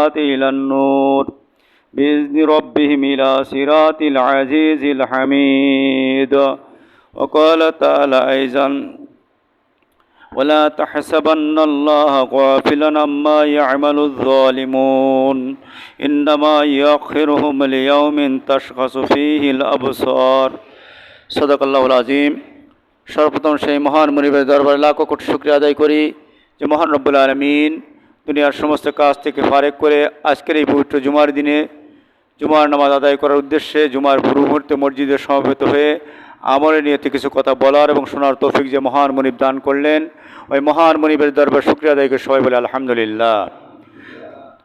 إلى النور بإذن ربهم إلى صراط العزيز الحميد وقال تعالى أيضا ولا تحسبن الله غافلا عما يعمل الظالمون إنما يؤخرهم ليوم تشخص فيه الأبصار صدق الله العظيم সর্বপ্রথম সেই মহান মনিবের দরবারে লাখো কোটি শুক্রিয়া আদায় করি যে মহান রব্বুল আলমিন দুনিয়ার সমস্ত কাজ থেকে ফারেক করে আজকের এই পবিত্র জুমার দিনে জুমার নামাজ আদায় করার উদ্দেশ্যে জুমার ভুরু মুহূর্তে মসজিদে সমবেত হয়ে আমলের নিয়তে কিছু কথা বলার এবং শোনার তৌফিক যে মহান মনিব দান করলেন, ওই মহান মনিবের দরবার শুক্রিয়া আদায় করে সবাই বলে আলহামদুলিল্লাহ।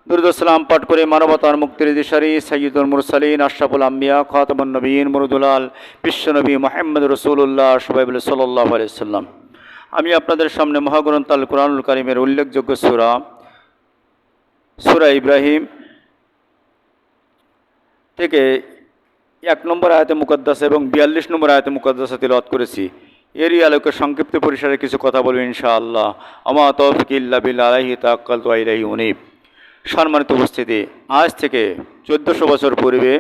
দুরুদাম পাঠ করে মানবতার মুক্তির দিশারি সৈয়দুল মুরসালিন, আশরাফুল আম্বিয়া, খাতামুন নবীন, মুরুদুলাল বিশ্বনবী মোহাম্মদ রসুল্লাহ সবাই বলে সাল্লাহ আলাইসাল্লাম আমি আপনাদের সামনে মহাগ্রন্থ আল কোরআনুল কারিমের উল্লেখযোগ্য সুরা সুরা ইব্রাহিম থেকে এক নম্বর আয়তে মুকদ্দাস এবং বিয়াল্লিশ নম্বর আয়তে মুকদ্দাসা তিলত করেছি। এরই আলোকে সংক্ষিপ্ত পরিসরে কিছু কথা বলব ইনশাআল্লাহ। আমা তৌফিক ইল্লা বিল্লা আলাহি সম্মানিত উপস্থিতি, আজ থেকে চোদ্দোশো বছর পূর্বে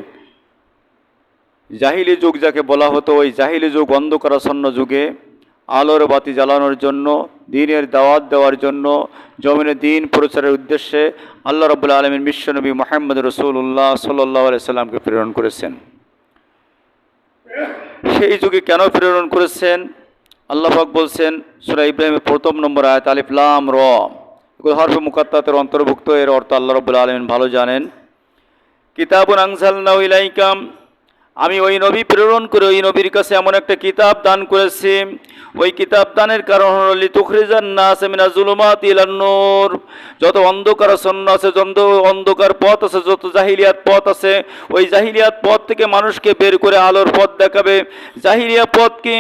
জাহিলি যুগ যাকে বলা হতো, ওই জাহিলি যুগ অন্ধকারাচ্ছন্ন যুগে আলোর বাতি জ্বালানোর জন্য, দিনের দাওয়াত দেওয়ার জন্য, জমিনে দিন প্রচারের উদ্দেশ্যে আল্লাহ রবুল্লা আলমিন বিশ্বনবী মোহাম্মদ রসুল্লাহ সাল্লাহ সাল্লামকে প্রেরণ করেছেন। সেই যুগে কেন প্রেরণ করেছেন? আল্লাহাক বলছেন, সুরা ইব্রাহিমের প্রথম নম্বর আয়াত আলিফলাম র। হরফে মুকাত্তাতের অন্তর্ভুক্ত, এর অর্থ আল্লাহ রবুল্লা আলমিন ভালো জানেন। কিতাবুন আংসাল নাউলাইকাম আমি ওই নবী প্রেরণ করে ওই নবীর কাছে এমন একটা কিতাব দান করেছি। ওই কিতাব দানের কারণ হল, লিতুখরিজান না মিনা জুলুমাত ইলান্নুর যত অন্ধকার সন্ন আছে, যত অন্ধকার পথ আছে, যত জাহিলিয়াত পথ আছে, ওই জাহিলিয়াত পথ থেকে মানুষকে বের করে আলোর পথ দেখাবে। জাহিলিয়া পথ কি?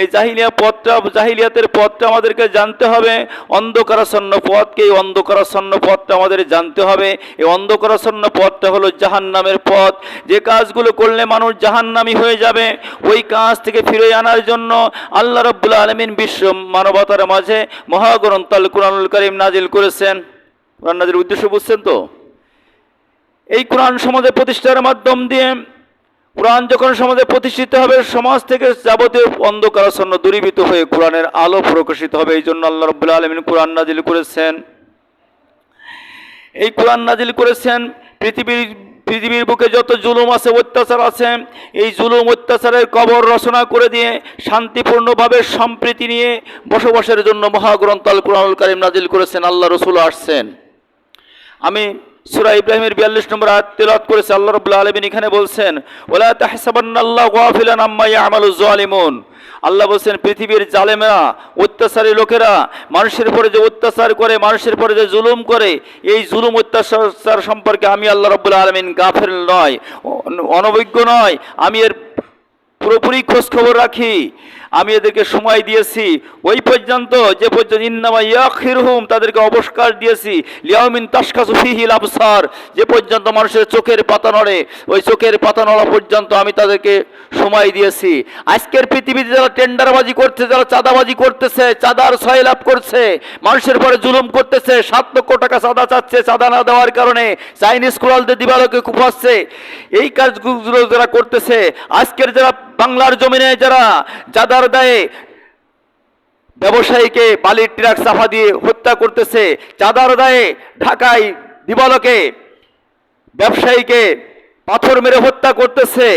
এই জাহিলিয়া পথটা, জাহিলিয়াতের পথটা আমাদেরকে জানতে হবে। অন্ধকারাচ্ছন্ন পথকে এই অন্ধকারাচ্ছন্ন পথটা আমাদের জানতে হবে। এই অন্ধকারাচ্ছন্ন পথটা হলো জাহান নামের পথ। যে কাজগুলো করলে মানুষ জাহান্নামি হয়ে যাবে, ওই কাজ থেকে ফিরে আনার জন্য আল্লাহ রব্বুল আলমিন বিশ্ব মানবতার মাঝে মহাগ্রন্থ আল কুরআনুল করিম নাজিল করেছেন। কোরআন নাজির উদ্দেশ্য বুঝছেন তো? এই কোরআন সমাজে প্রতিষ্ঠার মাধ্যম দিয়ে কোরআন যখন সমাজে প্রতিষ্ঠিত হবে, সমাজ থেকে যাবতীয় অন্ধকারাচ্ছন্ন দূরীভূত হয়ে কোরআনের আলো প্রকাশিত হবে। এই জন্য আল্লাহ রব্বুল আলমিন কোরআন নাজিল করেছেন। এই কোরআন নাজিল করেছেন, পৃথিবীর পৃথিবীর বুকে যত জুলুম আছে, অত্যাচার আছে, এই জুলুম, অত্যাচারের কবর রচনা করে দিয়ে শান্তিপূর্ণভাবে সম্প্রীতি নিয়ে বসবাসের জন্য মহাগ্রন্থ আল কোরআনুল কারিম নাজিল করেছেন। আল্লাহ রসুল আসছেন। আমি সুরা ইব্রাহিমের বিয়াল্লিশ নম্বর আয়াত তেলাওয়াত করেছে, আল্লাহ রাব্বুল আলমিন এখানে বলছেন, ওলা তাহসাবান্নাল্লাহু গাফিলান আম্মা ইয়ামালু যালিমুন। আল্লাহ বলছেন, পৃথিবীর জালেমেরা, অত্যাচারী লোকেরা, মানুষের পরে যে অত্যাচার করে, মানুষের পরে যে জুলুম করে, এই জুলুম অত্যাচার সম্পর্কে আমি আল্লাহ রাব্বুল আলামিন গাফেল নয় অনভিজ্ঞ নয়। আমি এর পুরোপুরি খোঁজ খবর রাখি। আমি এদেরকে সময় দিয়েছি। ওই পর্যন্ত, যে পর্যন্ত ইন্নামা ইয়াখিরহুম, তাদেরকে অবস্কার দিয়েছি। লিয়াউমিন তাসকাসু ফিহিল আবসার যে পর্যন্ত মানুষের চোখের পাতা নড়ে, ওই চোখের পাতা নড়া পর্যন্ত আমি তাদেরকে সময় দিয়েছি। আজকের পৃথিবীতে যারা টেন্ডারবাজি করছে, যারা চাঁদাবাজি করতেছে, চাঁদার ছয় লাভ করছে, মানুষের পরে জুলুম করতেছে, সাত লক্ষ টাকা চাঁদা চাচ্ছে, চাঁদা না দেওয়ার কারণে চাইনিজ কুড়ালদের দিবালোকে কুপাচ্ছে এই কাজগুলো যারা করতেছে, আজকের যারা বাংলার জমিনে যারা চাঁদার দায়ে ব্যবসায়ীকে বালির ট্রাক সাফা দিয়ে হত্যা করতেছে। চাঁদার দায়ে ঢাকায় দিবালকে ব্যবসায়ীকে পাথর মেরে হত্যা করতেছে।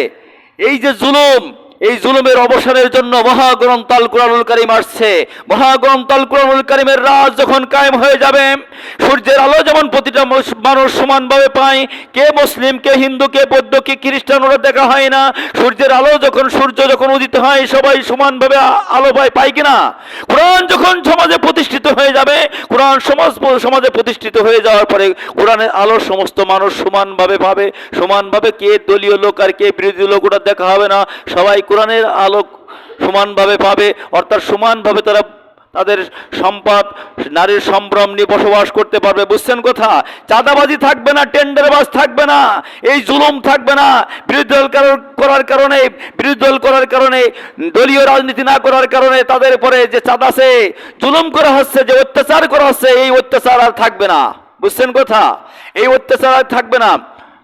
এই যে জুলুম এই জুলুমের অবসানের জন্য মহাগ্রন্থ আল কোরআনুল কারিম আসছে। মহাগ্রন্থ আল কোরআনুল কারিমের রাজ যখন কায়েম হয়ে যাবে, সূর্যের আলো যেমন প্রতিটা মানুষ- সমানভাবে পায়, কে মুসলিম, কে হিন্দু, কে বৌদ্ধ, কে খ্রিস্টান, ওরা দেখা হয় না। সূর্যের আলো যখন, সূর্য যখন উদিত হয়, সবাই সমানভাবে আলো পায় পায় কিনা? কোরআন যখন সমাজে প্রতিষ্ঠিত হয়ে যাবে, কোরআন সমাজ, সমাজে প্রতিষ্ঠিত হয়ে যাওয়ার পরে কোরআনের আলো সমস্ত মানুষ সমানভাবে পাবে সমানভাবে কে দলীয় লোক আর কে বিরোধী লোক, ওটা দেখা হবে না। সবাই কোরআনের আলোক সমানভাবে পাবে, অর্থাৎ সমানভাবে তারা তাদের সম্পদ, নারীর সম্ভ্রম নিয়ে বসবাস করতে পারবে। বুঝছেন কথা? চাঁদাবাজি থাকবে না, টেন্ডারবাজ থাকবে না, এই জুলুম থাকবে না। বিরোধী দল কারো- করার কারণে, বিরোধী দল করার কারণে, দলীয় রাজনীতি না করার কারণে তাদের উপরে যে চাঁদাছে জুলুম করা হচ্ছে, যে অত্যাচার করা হচ্ছে, এই অত্যাচার আর থাকবে না। বুঝছেন কথা? এই অত্যাচার আর থাকবে না।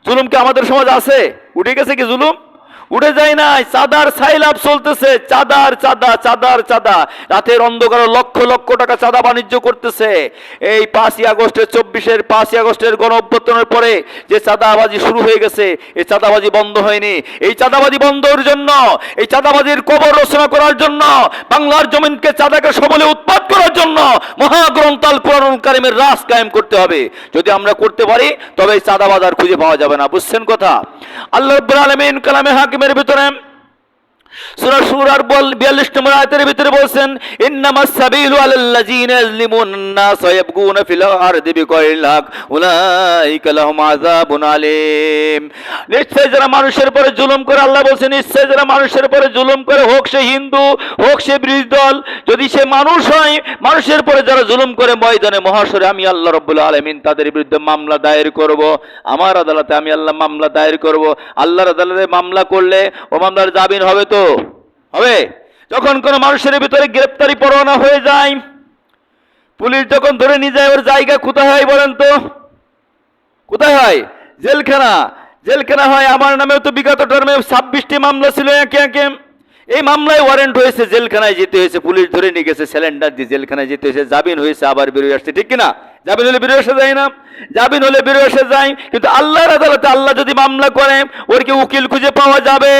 জুলুম কি আমাদের সমাজ আছে? উঠে গেছে কি জুলুম? উঠে যায় নাই, চাঁদার সাইলাভ চলতেছে, চাঁদার চাঁদা চাঁদার চাঁদা। রাতের অন্ধকারে লক্ষ লক্ষ টাকা চাঁদা বাণিজ্য করতেছে। এই পাঁচই আগস্টের চব্বিশের পাঁচই আগস্টের গণ অভ্যর্থনের পরে যে চাঁদাবাজি শুরু হয়ে গেছে, এই চাঁদাবাজি বন্ধ হয়নি। এই চাঁদাবাজি বন্ধের জন্য, এই চাঁদাবাজির কবর রচনা করার জন্য, বাংলার জমিনকে চাঁদাকে সবলে উৎপাদ করার জন্য মহাগ্রন্থাল কোরআন কারিমের রাস কায়েম করতে হবে। যদি আমরা করতে পারি, তবে এই চাঁদাবাজ আর খুঁজে পাওয়া যাবে না। বুঝছেন কথা? আল্লাহ আলামিন কালামে হাকিমের ভিতরে সূরা সূরার বল 42 নম্বর আয়াতের ভিতরে বলছেন ইন্নামাস সাবিলু আলাল্লাযিনা ইয়াজলিমুন নাস ইয়াবগুনা ফিল আরদি বিগাইরিল হক, উলাইকা লাহুম আযাবুন আলীম। নিশ্চয় যারা মানুষের পরে যারা জুলুম করে, হোক সে হিন্দু, হোক সে বিরোধী দল, যদি সে মানুষ হয়, মানুষের পরে যারা জুলুম করে, ময়দানে, মহাশরে, আমি আল্লাহ রব্বুল আলামিন তাদের বিরুদ্ধে মামলা দায়ের করব। আমার আদালতে আমি আল্লাহ মামলা দায়ের করব। আল্লাহর আদালতে মামলা করলে ও মামলার জামিন হবে তো? হবে। যখন কোনো মানুষের ভিতরে গ্রেপ্তারি পরোয়ানা হয়ে যায়, পুলিশ যখন ধরে নিয়ে যায়, ওর জায়গা কোথায় হয় বলেন তো? কোথায় হয়? জেলখানা। জেলখানা হয়, আমার নামেও তো বিগত টার্মে ছাব্বিশটি মামলা ছিল একে একে। এই মামলায় ওয়ারেন্ট হয়েছে, জেলখানায় যেতে হয়েছে, পুলিশ ধরে নিয়ে গেছে সিলিন্ডার দিয়ে জেলখানায় যেতে হয়েছে, জামিন হয়েছে, আবার বেরোয় আসছে, ঠিক কিনা? জামিন হলে বেরোয় আসা যায় না। জামিন হলে বেরোয় আসা যায়, কিন্তু আল্লাহর আদালতে আল্লাহ যদি মামলা করে, ওর কি উকিল খুঁজে পাওয়া যাবে?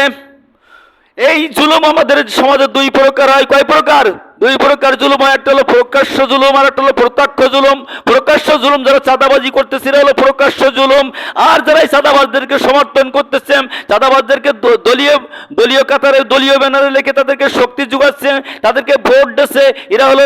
এই জুলুম আমাদের সমাজে দুই প্রকার হয়। কয় প্রকার? দুই প্রকার জুলুম হয়। একটা হলো প্রকাশ্য জুলুম, আর একটা হলো প্রত্যক্ষ জুলুম। প্রকাশ্য জুলুম যারা চাঁদাবাজি করতেছে, এরা হলো প্রকাশ্য জুলুম। আর যারা এই চাঁদাবাজদেরকে সমর্থন করতেছে, চাঁদাবাজদেরকে দলীয় দলীয় কাতারে দলীয় ব্যানারে লিখে তাদেরকে শক্তি যোগাচ্ছে, তাদেরকে ভোট দিচ্ছে, এরা হলো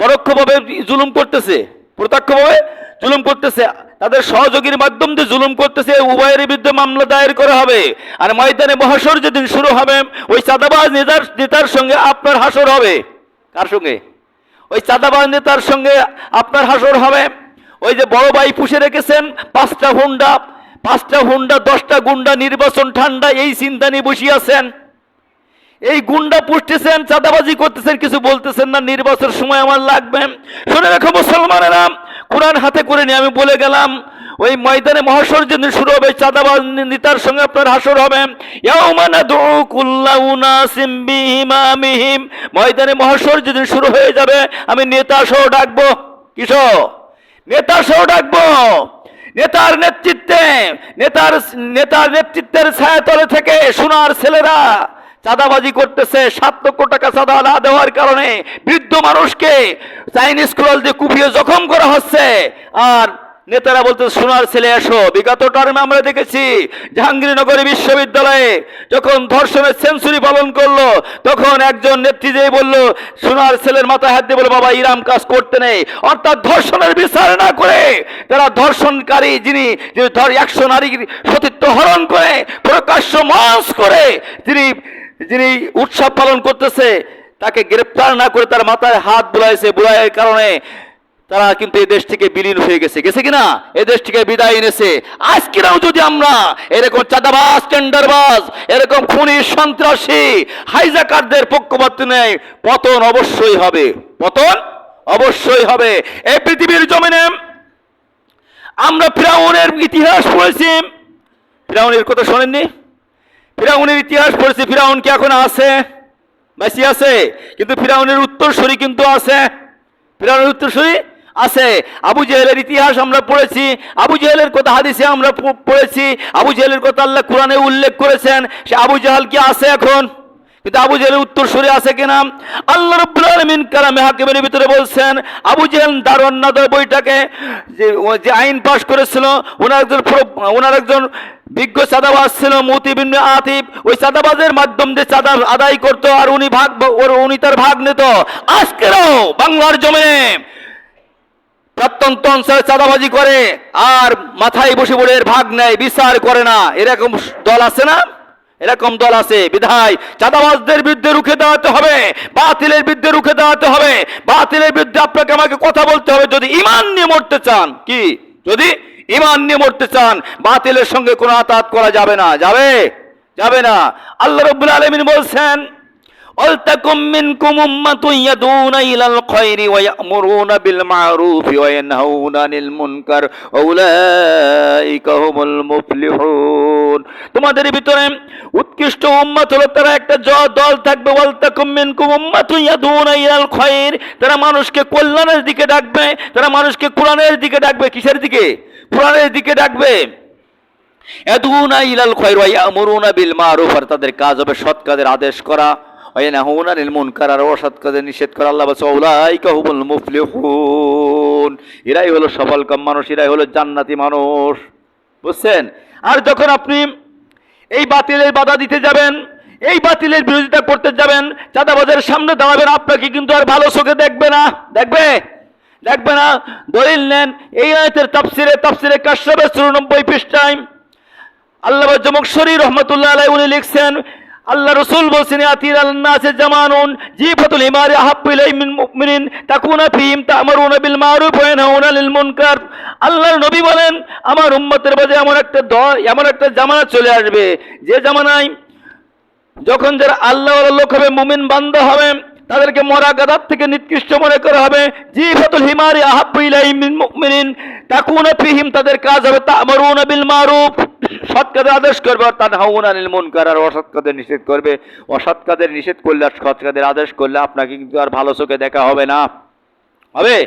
পরোক্ষভাবে জুলুম করতেছে। প্রত্যক্ষভাবে জুলুম করতেছে, তাদের সহযোগীর মাধ্যম দিয়ে জুলুম করতেছে, উভয়ের বিরুদ্ধে মামলা দায়ের করা হবে। আর ময়দানে মহাসর যেদিন শুরু হবে, ওই চাঁদাবাজ নেতার নেতার সঙ্গে আপনার হাসর হবে। কার সঙ্গে? ওই চাঁদাবাজ নেতার সঙ্গে আপনার হাসর হবে। ওই যে বড় ভাই পুষে রেখেছেন, পাঁচটা হুন্ডা পাঁচটা হুন্ডা, দশটা গুন্ডা, নির্বাচন ঠান্ডা, এই চিন্তা নিয়ে বসিয়ে আছেন। এই গুন্ডা পুষতেছেন, চাঁদাবাজি করতেছেন, কিছু বলতেছেন না নির্বাচন সময় আমার লাগবে। শুনে রাখো মুসলমানেরা কোরআন হাতে করে নিয়ে আমি বলে গেলাম, ওই ময়দানে মহাসর যেদিন শুরু হবে, চাঁদাবাজ নেতার সঙ্গে আপনার হাসর হবে। ময়দানে মহাসর যেদিন শুরু হয়ে যাবে। আমি নেতা সহ ডাকবো। কিসো? নেতা সহ ডাকবো। নেতার নেতৃত্বে, নেতার নেতার নেতৃত্বের ছায়াতলে থেকে সোনার ছেলেরা চাঁদাবাজি করতেছে, সাত লক্ষ টাকা চাঁদা না দেওয়ার কারণে বৃদ্ধ মানুষকে চাইনিজ ক্রল দিয়ে কুপিয়ে জখম করা হচ্ছে। আর নেতারা বলতে সোনার ছেলে এসো। বিগত টার্মে আমরা দেখেছি, জাহাঙ্গীরনগরী বিশ্ববিদ্যালয়ে যখন ধর্ষণের সেঞ্চুরি পালন করল, তখন একজন নেত্রী যেই বলল, সোনার ছেলের মাথায় হাত দিয়ে বলে বাবা, ইরাম কাজ করতে নেই। অর্থাৎ ধর্ষণের বিচার না করে, তারা ধর্ষণকারী যিনি ধর, একশো নারীর সতীত্ব হরণ করে, প্রকাশ্য মঞ্চ করে যিনি যিনি উৎসব পালন করতেছে, তাকে গ্রেপ্তার না করে তার মাথায় হাত বুলাইছে। বুলাইয়ের কারণে তারা কিন্তু এই দেশ থেকে বিলীন হয়ে গেছে। গেছে কিনা এই দেশ থেকে বিদায় এনেছে আজকেরাও যদি আমরা এরকম চাঁদাবাজ, টেন্ডারবাজ, এরকম খুনি, সন্ত্রাসী, হাইজাকারদের পক্ষপাত নেই, পতন অবশ্যই হবে। পতন অবশ্যই হবে। এই পৃথিবীর জমিনে আমরা ফিরাউনের ইতিহাস পড়েছি। ফিরাউনের কথা শোনেননি? ফিরাউনের ইতিহাস পড়েছি, ফিরাউন কি এখন আছে? বেশি আছে, কিন্তু ফিরাউনের উত্তরসূরি কিন্তু আছে। ফিরাউনের উত্তরসূরি আছে। আবু জেহেলের ইতিহাস আমরা পড়েছি, আবু জেহেলের কথা হাদিসে আমরা পড়েছি, আবু জেহেলের কথা আল্লাহ কোরআনে উল্লেখ করেছেন, সে আবু জাহাল কি আছে এখন? কিন্তু আবু জেহেলের উত্তরসূরি আছে কিনা? আল্লাহ রব্বুল আলামিন কালামে হাকিমের ভিতরে বলছেন, আবু জেহেল দারুণ বইটাকে যে আইন পাশ করেছিল, ওনার একজন ওনার একজন বিজ্ঞ চাঁদাবাজ ছিল মতি বিন আতিফ। ওই চাঁদাবাজের মাধ্যম দিয়ে চাঁদা আদায় করতো আর উনি ভাগ উনি তার ভাগ নিত। আজকেরও বাংলার জমিনে প্রত্যন্ত অঞ্চলে চাঁদাবাজি করে আর মাথায় বসে বলে এর ভাগ নেয়, বিচার করে না। এরকম দল আছে না? এরকম দল আছে। বিধায় চাঁদাবাজদের বিরুদ্ধে রুখে দাঁড়াতে হবে, বাতিলের বিরুদ্ধে রুখে দাঁড়াতে হবে। বাতিলের বিরুদ্ধে আপনাকে আমাকে কথা বলতে হবে। যদি ইমান নিয়ে মরতে চান, কি? যদি ইমান নিয়ে মরতে চান, বাতিলের সঙ্গে কোনো আতাত করা যাবে না। যাবে? যাবে না। আল্লাহ রব্বুল আলমিন বলছেন বিল মা'রুফি তোমাদের ভিতরে উৎকৃষ্ট উম্মত হলো তারা একটা দল থাকবে অলতাকুম মিনকুম উম্মাতুন ইয়াদুনা তারা মানুষকে কল্যাণের দিকে ডাকবে, তারা মানুষকে কোরআনের দিকে ডাকবে, কিসের দিকে? কোরআনের দিকে ডাকবে। ইয়াদুনা ইলাল খায়র ওয়া বিল মারুফ তাদের কাজ হবে সৎ কাজের আদেশ করা। মুনকার, আর নিষেধ করা। আল্লাহ এরাই হলো মানুষ, এরাই হলো জান্নাতি মানুষ। বুঝছেন? আর যখন আপনি এই বাতিলের বাধা দিতে যাবেন, এই বাতিলের বিরোধিতা করতে যাবেন, চাঁদাবাজের সামনে দাঁড়াবেন, আপনাকে কিন্তু আর ভালো চোখে দেখবে না। দেখবে? দেখবে না? দলিল নেন। এই আয়তের তাফসিরে তাফসিরে কাশ্যপের চুরানব্বই পৃষ্ঠায় আল্লাহ জমকশরী রহমতুল্লাহ আলাই উনি লিখছেন, আল্লাহ রসুল বলছেন আতির আল্লাহ জামানুন জিফাতুল ইমারি আহাব্বিলাই মিন মুমিনিন তাকুনা ফিহিম তা'মারুনা বিল মারুফ ওয়া ইয়ানহাউনা আনিল মুনকার। আল্লাহর নবী বলেন, আমার উম্মতের মাঝে এমন একটা দল, এমন একটা জামানা চলে আসবে। যে জামানায় যখন যারা আল্লাহ লোক হবে, মুমিন বান্ধ হবে তাদেরকে মরা গাদার থেকে নিকৃষ্ট মনে করা হবে। জিফাতুল হিমারি মিন মুমিনিন। তাকুনা ফিহিম, তাদের কাজ হবে তা'মারুনা বিল মারুফ। সৎ কাজের আদেশ করবে আর তানহাউনা আনিল মুনকার, আর অসৎ কাজের নিষেধ করবে। অসৎ কাজের নিষেধ করলে আর সৎ কাজের আদেশ করলে আপনাকে কিন্তু আর ভালো চোখে দেখা হবে না। হবে?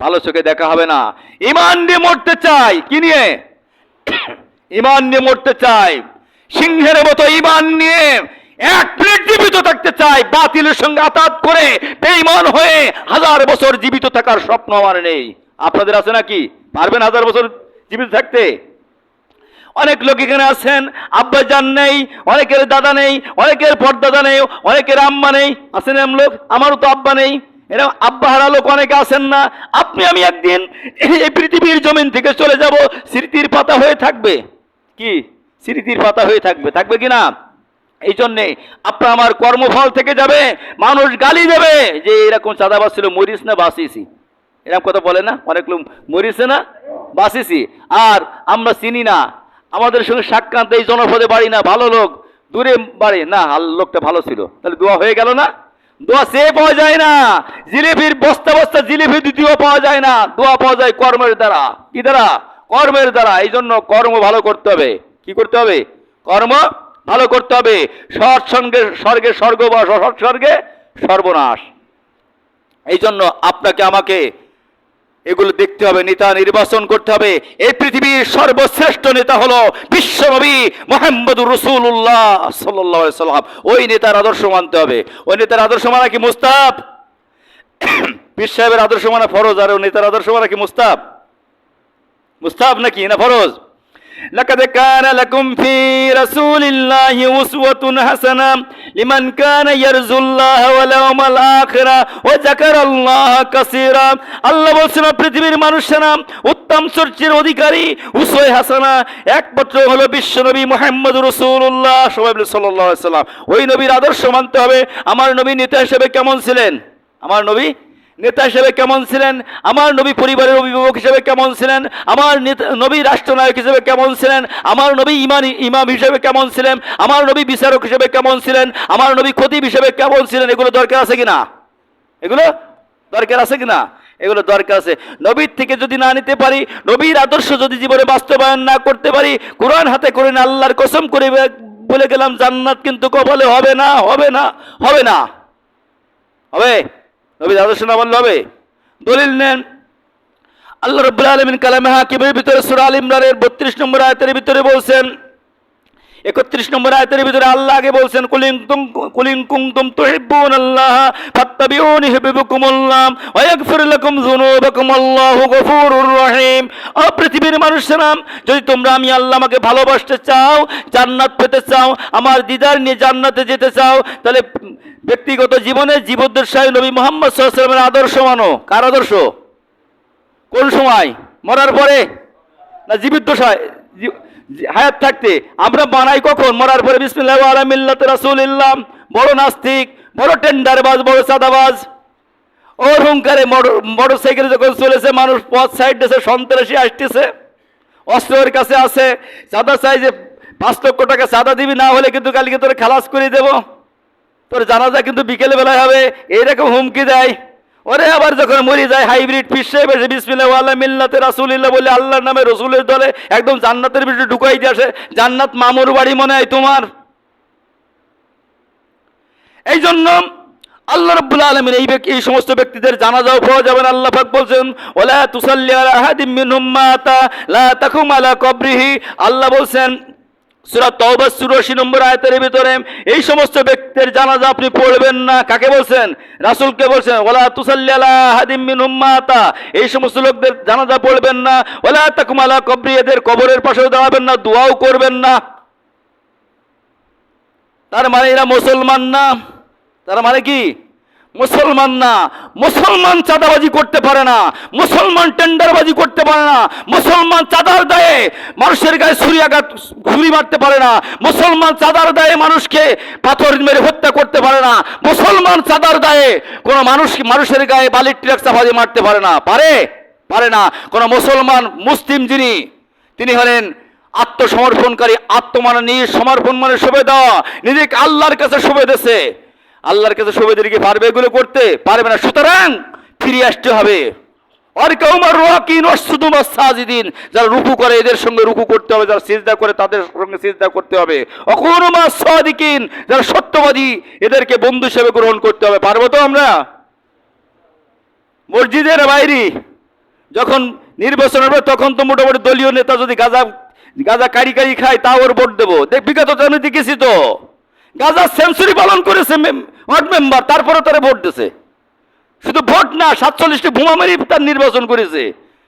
ভালো চোখে দেখা হবে না। ইমান দিয়ে মরতে চাই, কি নিয়ে? ইমান নিয়ে মরতে চাই। সিংহের মতো ইমান নিয়ে এক প্লেট জীবিত থাকতে চাই বাতিলের সঙ্গে আতাত করে বেঈমান হয়ে হাজার বছর জীবিত থাকার স্বপ্ন আমার নেই। আপনাদের আছে নাকি? পারবেন হাজার বছর জীবিত থাকতে? অনেক লোক এখানে আছেন, আব্বা জান নেই, অনেকের দাদা নেই, অনেকের পরদাদা নেই, অনেকের আম্মা নেই। আছেন এমন লোক? আমারও তো আব্বা নেই। এরকম আব্বা হারা লোক অনেকে আছেন না। আপনি, আমি একদিন এই পৃথিবীর জমিন থেকে চলে যাব, স্মৃতির পাতা হয়ে থাকবে। কি? স্মৃতির পাতা হয়ে থাকবে। থাকবে কি না? এই জন্যে আপনার আমার কর্মফল থেকে যাবে, মানুষ গালি দেবে। যে এরকম চাঁদাবাস ছিল, মরিস না, বাসিসি। এরকম কথা বলে না? অনেক লোক মরিছে না, বাসিসি। আর আমরা চিনি না। আমাদের সঙ্গে সাক্ষাৎ এই জনপদে বাড়ি না, ভালো লোক। দূরে বাড়ি। না লোকটা ভালো ছিল। তাহলে দোয়া হয়ে গেল না? দোয়া সে পাওয়া যায় না। জিলিপির বস্তা বস্তা জিলিপি দ্বিতীয় পাওয়া যায় না। দোয়া পাওয়া যায় কর্মের দ্বারা। কি দ্বারা? কর্মের দ্বারা। এই জন্য কর্ম ভালো করতে হবে। কি করতে হবে? কর্ম ভালো করতে হবে। সৎ সঙ্গে স্বর্গে স্বর্গবাস অসৎ স্বর্গে সর্বনাশ। এই জন্য আপনাকে আমাকে এগুলো দেখতে হবে, নেতা নির্বাচন করতে হবে। এই পৃথিবীর সর্বশ্রেষ্ঠ নেতা হলো বিশ্বনবী মোহাম্মদুর রসুল্লাহ সাল্লাহ সাল্লাম ওই নেতার আদর্শ মানতে হবে। ওই নেতার আদর্শ মানা কি মুস্তাব পীর সাহেবের আদর্শ মানা ফরজ, আর ওই নেতার আদর্শ মানা কি মুস্তাব মুস্তাব নাকি না ফরজ? لقد كان لكم في رسول الله أسوة حسنة لمن كان يرجو الله واليوم الآخرة وذكر الله كثيرا আল্লাহ বলছেন পৃথিবীর মানুষেরা উত্তম চর্চের অধিকারী উসওয়ে হাসানা একমাত্র হলো বিশ্বনবী মুহাম্মদ রাসূলুল্লাহ সবাই বলে সাল্লাল্লাহু আলাইহি সাল্লাম ওই নবীর আদর্শ মানতে হবে আমার নবী নেতা হিসেবে কেমন ছিলেন আমার নবী নেতা হিসেবে কেমন ছিলেন? আমার নবী পরিবারের অভিভাবক হিসেবে কেমন ছিলেন? আমার নবী রাষ্ট্রনায়ক হিসেবে কেমন ছিলেন? আমার নবী ইমান, ইমাম হিসেবে কেমন ছিলেন? আমার নবী বিচারক হিসেবে কেমন ছিলেন? আমার নবী খতিব হিসেবে কেমন ছিলেন? এগুলো দরকার আছে কিনা? এগুলো দরকার আছে কিনা? এগুলো দরকার আছে। নবীর থেকে যদি না নিতে পারি, নবীর আদর্শ যদি জীবনে বাস্তবায়ন না করতে পারি, কোরআন হাতে করে না, আল্লাহর কসম করে বলে গেলাম, জান্নাত কিন্তু কপালে হবে না হবে না হবে না। হবে? নবীর আদর্শ না বললে, হবে। দলিল নেন। আল্লাহ রব্বুল আলমিন কালামে হাকিমের ভিতরে সুরা আল ইমরানের বত্রিশ নম্বর আয়তের ভিতরে বলছেন একত্রিশ নম্বর আয়তের ভিতরে আল্লাহ আগে বলছেন কুলিং তুম কুলিং কুমতুম তুহিব্বুন আল্লাহ ফাত্তাবিউনি হিব্বুকুমুল্লাহ ওয়া ইয়াগফির লাকুম যুনুবাকুম আল্লাহু গফুরুর রহিম। ও পৃথিবীর মানুষেরা, যদি তোমরা আমি আল্লাহ আমাকে ভালোবাসতে চাও, জান্নাত পেতে চাও, আমার দিদার নিয়ে জান্নাতে যেতে চাও, তাহলে ব্যক্তিগত জীবনে জীবদ্দশায় নবী মোহাম্মদ ওয়াসাল্লামের আদর্শ মানো। কার আদর্শ? কোন সময়? মরার পরে? না জীবিত দশায়? হায়াত থাকতে, আমরা বানাই কখন? মরার পরে বিসমিল্লাহ আলা মিল্লাত রাসূলিল্লাহ। বড় নাস্তিক, বড় টেন্ডারবাজ, বড় চাঁদাবাজ। ওর হুঙ্কারে মোটর সাইকেলে যখন চলেছে, মানুষ পথ সাইড দিয়েছে সন্ত্রাসী আসতেছে। অস্ত্র ওর কাছে আছে। চাঁদা চাই যে পাঁচ লক্ষ টাকা চাঁদা দিবি, না হলে কিন্তু কালকে তোর খালাস করে দেবো। তোর জানাজা কিন্তু বিকেল বেলায় হবে। এইরকম হুমকি দেয়। ওরে আবার যখন মরি যায়, হাইব্রিড পিসে বেশি বিসমিল্লাহ আল্লাহ, মিল্লাতে রাসুলিল্লাহ বলে আল্লাহর নামে রসুলের দলে একদম জান্নাতের ভিতরে ঢুকাই দিয়ে আসে। জান্নাত মামুর বাড়ি মনে হয় তোমার। এই জন্য আল্লাহ রাব্বুল আলামিন এই ব্যক্তি এই সমস্ত ব্যক্তিদের জানাজাও পাওয়া যাবে না। আল্লাহ পাক বলছেন ওলা তুসাল্লি আলা আহাদিম মিনহুম মাতা, লা তাকুম আলা কবরিহি। আল্লাহ বলছেন সূরা তওবা 84 নম্বর আয়াতের ভিতরে এই সমস্ত ব্যক্তির জানাজা আপনি পড়বেন না। কাকে বলছেন? রাসূলকে বলছেন, ওয়ালা তুসাল্লি মিনহুম মাতা। এই সমস্ত লোকদের জানাজা পড়বেন না। ওয়ালা তাকুম আলা কবরি, এদের কবরের পাশেও দাঁড়াবেন না, দোয়াও করবেন না। তার মানে এরা মুসলমান না। তার মানে কি? মুসলমান না। মুসলমান চাঁদাবাজি করতে পারে না। মুসলমান টেন্ডারবাজি করতে পারে না। মুসলমান চাঁদার দায়ে মানুষের গায়ে ছুরি আঘাত ছুরি মারতে পারে না। মুসলমান চাঁদার দায়ে মানুষকে পাথর মেরে হত্যা করতে পারে না। মুসলমান চাঁদার দায়ে কোনো মানুষ, মানুষের গায়ে বালির ট্রাক চাপাদি মারতে পারে না। পারে? পারে না। কোনো মুসলমান মুসলিম যিনি, তিনি হলেন আত্মসমর্পণকারী আত্মমান নিয়ে সমর্পণ মানে শোভে দেওয়া। নিজেকে আল্লাহর কাছে শোভে দেছে। আল্লাহর কাছে শোভে দিলে কি পারবে এগুলো করতে? পারবে না। সুতরাং ফিরে আসতে হবে। যারা রুকু করে, এদের সঙ্গে রুকু করতে হবে, যারা সিজদা করে, তাদের সঙ্গে সিজদা করতে হবে। যারা সত্যবাদী, এদেরকে বন্ধু হিসেবে গ্রহণ করতে হবে। পারব তো আমরা? মসজিদের বাইরে, যখন নির্বাচন হবে, তখন তো মোটামুটি দলীয় নেতা যদি গাজা গাজা কারি কারি খায়, তাও ওর ভোট দেবো। দেখ, বিগত জানি দেখেছি তো। গাজা সেঞ্চুরি পালন করেছে ওয়ার্ড মেম্বার তারপরে তারা ভোট দিছে। শুধু ভোট না, সাতচল্লিশটি বোমা মেরি তার নির্বাচন করেছে।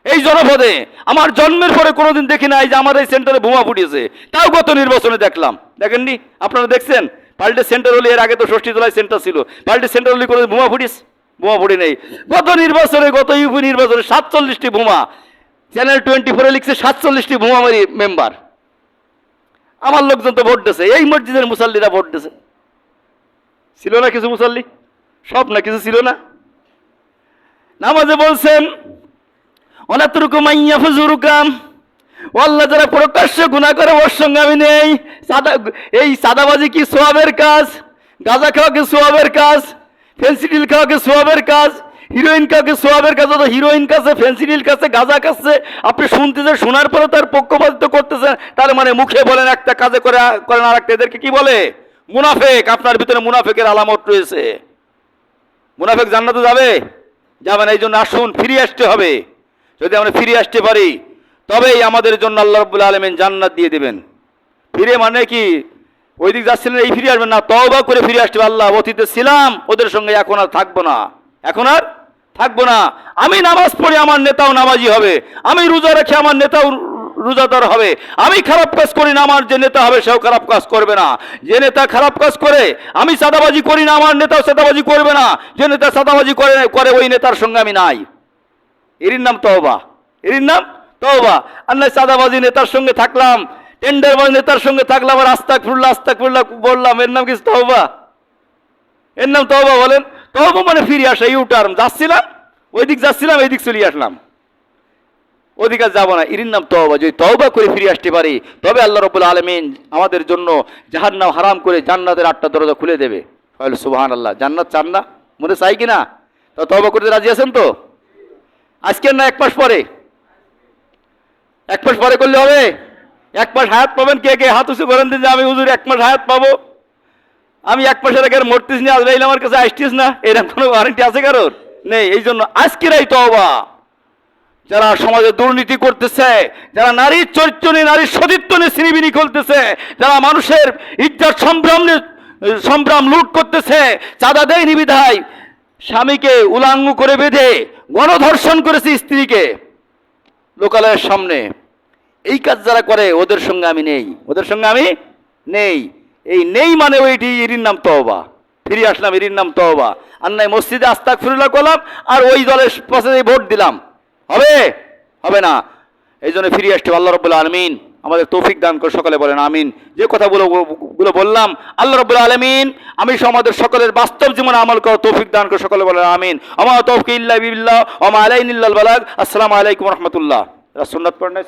এই জনপদে, আমার জন্মের পরে কোনোদিন দেখি নাই যে আমার এই সেন্টারে বোমা ফুটিয়েছে তাও গত নির্বাচনে দেখলাম। দেখেননি? আপনারা দেখছেন? পাল্টে সেন্টার হলে, এর আগে তো ষষ্ঠী জেলায় সেন্টার ছিল। পাল্টে সেন্টার হলে কোনো বোমা ফুটিস বোমা ফুটি নেই। গত নির্বাচনে, গত ইউপি নির্বাচনে সাতচল্লিশটি বোমা। চ্যানেল টোয়েন্টি ফোরে লিখছে সাতচল্লিশটি বোমা মেম্বার আমার লোকজন তো ভোট দিয়েছে এই মসজিদের মুসাল্লিরা ভোট দিয়েছে ছিল না কিছু মুসাল্লি? সব না কিছু ছিল না? নামাজে বলছেন, অনাতরুকু মাইয়া ফুজুরুকাম। আল্লাহ যারা প্রকাশ্য গুণা করে, ওর সঙ্গে আমি নেই। সাদা, এই সাদাবাজি কি সোয়াবের কাজ? গাঁজা খাওয়া কি সোয়াবের কাজ? ফেন্সিডিল খাওয়া কি সোয়াবের কাজ? হিরোইন কাউকে সোয়াবের কাছে তো হিরোইন কাছে ফেন্সিডিল কাছে, গাঁজা কাছে? আপনি শুনতেছেন শোনার পরে তার পক্ষপাতিত্ব করতেছেন তার মানে মুখে বলেন একটা কাজে করে, করেন আর একটা এদেরকে কি বলে? মুনাফেক, আপনার ভিতরে মুনাফেকের আলামত রয়েছে। মুনাফেক জান্নাতে যাবে? যাবে এই জন্য আসুন ফিরে আসতে হবে। যদি আমরা ফিরে আসতে পারি, তবেই আমাদের জন্য আল্লাহ রব্বুল আলমিন জান্নাত দিয়ে দেবেন। ফিরে মানে কি? ওই দিক যাচ্ছিলেন এই ফিরে আসবেন না, তওবা করে ফিরে আসতে আল্লাহ অতীতে ছিলাম, ওদের সঙ্গে এখন আর থাকব না। এখন আর থাকব না। আমি নামাজ পড়ে আমার নেতাও নামাজি হবে। আমি রোজা রেখে আমার নেতাও রোজাদার হবে। আমি খারাপ কাজ করি না, আমার যে নেতা হবে সেও খারাপ কাজ করবে না। যে নেতা খারাপ কাজ করে, আমি সাদাবাজি করি না, আমার নেতাও সাদাবাজি করবে না। যে নেতা সাদাবাজি করে করে ওই নেতার সঙ্গে আমি নাই। এর নাম তওবা। এর নাম তওবা। আল্লাহ সাদাবাজি নেতার সঙ্গে থাকলাম টেন্ডারবাজি নেতার সঙ্গে থাকলাম, আর আস্তাক ফুরলা আস্তাক ফুরলা বললাম, এর নাম কি তওবা? এর নাম তওবা বলেন। তওবা মানে ফিরে আসা ইউ টার্ম যাচ্ছিলাম ওই দিক যাচ্ছিলাম এই দিক চলে আসলাম। ওদিকে যাব না এর নাম তওবা, যদি তওবা করে ফিরে আসতে পারি, তবে আল্লাহ রবুল আলমিন আমাদের জন্য জাহান্নাম হারাম করে জান্নাতের আটটা দরজা খুলে দেবে। হয়তো সুবাহান আল্লাহ জান্নাত চান না? মনে চাই কি না তো তওবা করতে রাজি আছেন তো? আজকের না এক মাস পরে? এক মাস পরে করলে হবে? এক মাস হায়াত পাবেন কে কে? হাত উঁচু করেন যে আমি হুজুর, এক মাস হায়াত পাবো। আমি এক আগে আর মরতিস না, আজরাইল আমার কাছে আসতিস না, এরকম কোনো ওয়ারেন্টি আছে কারোর? নেই, এই জন্য আজকেরাই তওবা। যারা সমাজে দুর্নীতি করতেছে, যারা নারীর চরিত্র নিয়ে, নারীর সতীত্ব নিয়ে শ্রীবিনি খুলতেছে, যারা মানুষের ইজ্জত সম্ভ্রম নিয়ে- সম্ভ্রম লুট করতেছে, চাঁদা দেয় নিবিধায় স্বামীকে উলাঙ্গ করে বেঁধে গণধর্ষণ করেছে স্ত্রীকে। লোকালয়ের সামনে, এই কাজ যারা করে, ওদের সঙ্গে আমি নেই। ওদের সঙ্গে আমি নেই। এই নেই মানে ওইটি এরির নাম তওবা। ফিরে আসলাম এরির নাম তওবা। আর নাই মসজিদে আস্তাক ফিরুল্লাহ করলাম আর ওই দলের পাশে ভোট দিলাম। হবে? হবে না। এই জন্য ফিরে আসতে আল্লাহ রব্বুল আলমিন আমাদের তৌফিক দান করে সকালে বলেন, আমিন। যে কথাগুলো গুলো বললাম, আল্লাহ রব্বুল আলমিন, আমি আমাদের সকলের বাস্তব জীবনে আমল করা তৌফিক দান করে সকলে বলেন, আমিন। আমার তৌফিক ইল্লা বিল্লাহ ওমা আলাইন ইল্লাল বালাগ। আসসালামু আলাইকুম রহমতুল্লাহ। সুন্নত পড়নে